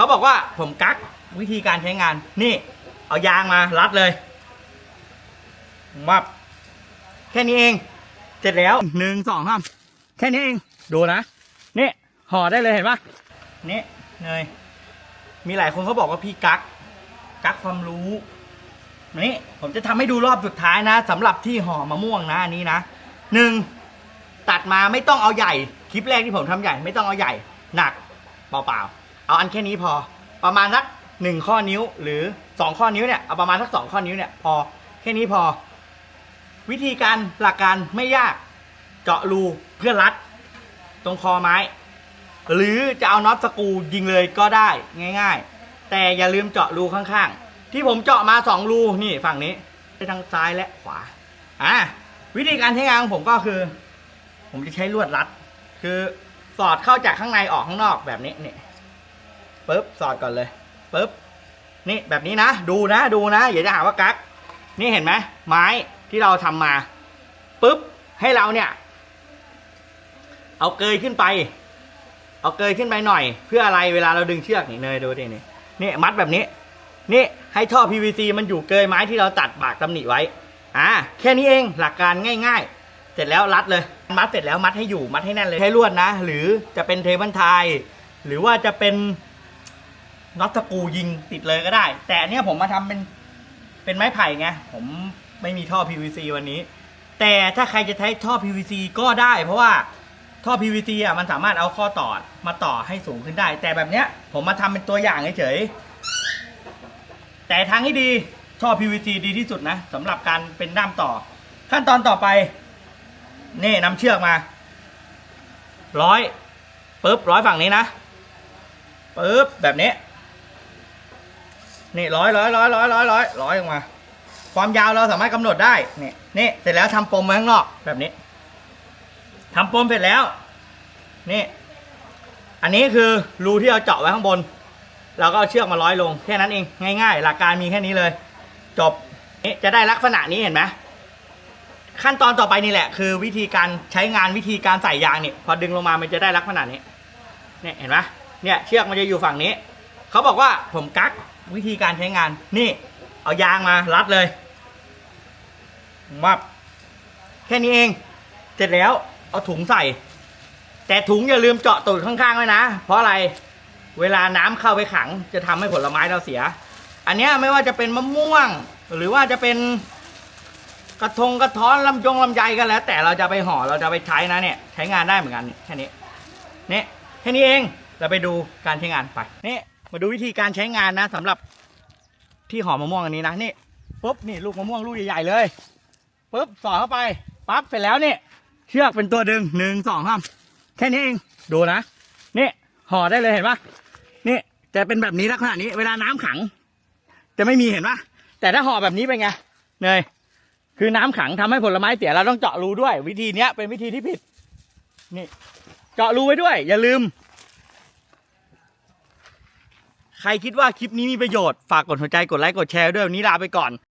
เขาบอกว่าผมกักวิธีการใช้งาน นี่ เอายางมารัดเลยมับแค่นี้เอง เสร็จแล้วหนึ่งสองสามแค่นี้เองดูนะนี่ห่อได้เลยเห็นปะนี่เนยมีหลายคนเขาบอกว่าพี่กักกักความรู้นี่ผมจะทำให้ดูรอบสุดท้ายนะสำหรับที่ห่อมะม่วงนะอันนี้นะหนึ่งตัดมาไม่ต้องเอาใหญ่ คลิปแรกที่ผมทำใหญ่ ไม่ต้องเอาใหญ่ หนักเปล่าๆ เอาอันแค่นี้พอ ประมาณสักหนึ่งข้อนิ้วหรือสองข้อนิ้วเนี่ยเอาประมาณสักสองข้อนิ้วเนี่ยพอแค่นี้พอ วิธีการหลักการไม่ยากเจาะรูเพื่อรัด ตรงคอไม้ หรือจะเอาน็อตสกรูยิงเลยก็ได้ง่าย ๆ แต่อย่าลืมเจาะรูข้างๆ ที่ผมเจาะมาสองรูนี่ฝั่งนี้ไปทางซ้ายและขวาอะวิธีการใช้งานของผมก็คือ ผมจะใช้ลวดรัด คือสอดเข้าจากข้างในออกข้างนอกแบบนี้เนี่ย ปึ๊บสอดก่อนเลยปึ๊บนี่แบบนี้นะ ดูนะดูนะอย่าจะหาว่ากักนี่เห็นไหมไม้ที่เราทำมาปึ๊บให้เราเนี่ย เอาเกยขึ้นไป เอาเกยขึ้นไปหน่อย เพื่ออะไรเวลาเราดึงเชือกนี่เนยดูดินี่นี่มัดแบบนี้ นี่ให้ท่อ PVC มันอยู่เกยไม้ที่เราตัดบากตำหนิไว้อ่าแค่นี้เองหลักการง่าย ๆ เสร็จแล้วรัดเลย มัดเสร็จแล้วมัดให้อยู่มัดให้แน่นเลยใช้ลวดนะ หรือจะเป็นเทบันไทยหรือว่าจะเป็น น็อตตะกูยิงติดเลยก็ได้ แต่อันเนี้ยผมมาทำเป็นเป็นไม้ไผ่ไงผมไม่มีท่อ PVC วันนี้ แต่ถ้าใครจะใช้ท่อ PVC ก็ได้ เพราะว่าท่อ PVC อะมันสามารถเอาข้อต่อมาต่อให้สูงขึ้นได้ แต่แบบเนี้ยผมมาทำเป็นตัวอย่างเฉยๆแต่ทางที่ดีท่อ PVC ดีที่สุดนะสำหรับการเป็นด้ามต่อ ขั้นตอนต่อไปนี่นำเชือกมาร้อยปึ๊บร้อยฝั่งนี้นะปึ๊บแบบนี้ นี่ร้อยร้อยร้อยร้อยร้อยร้อยร้อยออกมา ความยาวเราสามารถกำหนดได้นี่นี่เสร็จแล้วทำปมไว้ข้างนอกแบบนี้ทำปมเสร็จแล้ว นี่ อันนี้คือรูที่เราเจาะไว้ข้างบนเราก็เอาเชือกมาร้อยลงแค่นั้นเองง่าย ๆ หลักการมีแค่นี้เลย จบนี่จะได้ลักษณะนี้เห็นไหมขั้นตอนต่อไปนี่แหละ คือวิธีการใช้งานวิธีการใส่ยางนี่พอดึงลงมามันจะได้ลักษณะนี้เนี่ยเห็นไหมเนี่ยเชือกมันจะอยู่ฝั่งนี้ เขาบอกว่าผมกักวิธีการใช้งาน นี่ เอายางมารัดเลยมับแค่นี้เอง เสร็จแล้วเอาถุงใส่ แต่ถุงอย่าลืมเจาะตูดข้างๆไว้นะ เพราะอะไรเวลาน้ำเข้าไปขัง จะทำให้ผลไม้เราเสีย อันนี้ไม่ว่าจะเป็นมะม่วง หรือว่าจะเป็นกระทงกระท้อนลำยงลำไยกันแล้ว แต่เราจะไปห่อเราจะไปใช้นะเนี่ย ใช้งานได้เหมือนกันแค่นี้เนี่ยแค่นี้เองเราไปดูการใช้งานไปนี่ มาดูวิธีการใช้งานนะสำหรับที่ห่อมะม่วงอันนี้นะนี่ปุ๊บนี่ลูกมะม่วงลูกใหญ่ๆเลยปุ๊บสอดเข้าไปปั๊บเสร็จแล้วนี่เชือกเป็นตัวดึงหนึ่งสองสามแค่นี้เองดูนะนี่ห่อได้เลยเห็นปะนี่จะเป็นแบบนี้ลักษณะนี้ เวลาน้ำขัง จะไม่มีเห็นปะแต่ถ้าห่อแบบนี้เป็นไงเนยคือน้ำขังทำให้ผลไม้เสียเราต้องเจาะรูด้วย วิธีเนี้ยเป็นวิธีที่ผิด นี่ เจาะรูไว้ด้วย อย่าลืม ใครคิดว่าคลิปนี้มีประโยชน์ ฝากกดหัวใจกดไลค์กดแชร์ด้วยวันนี้ลาไปก่อน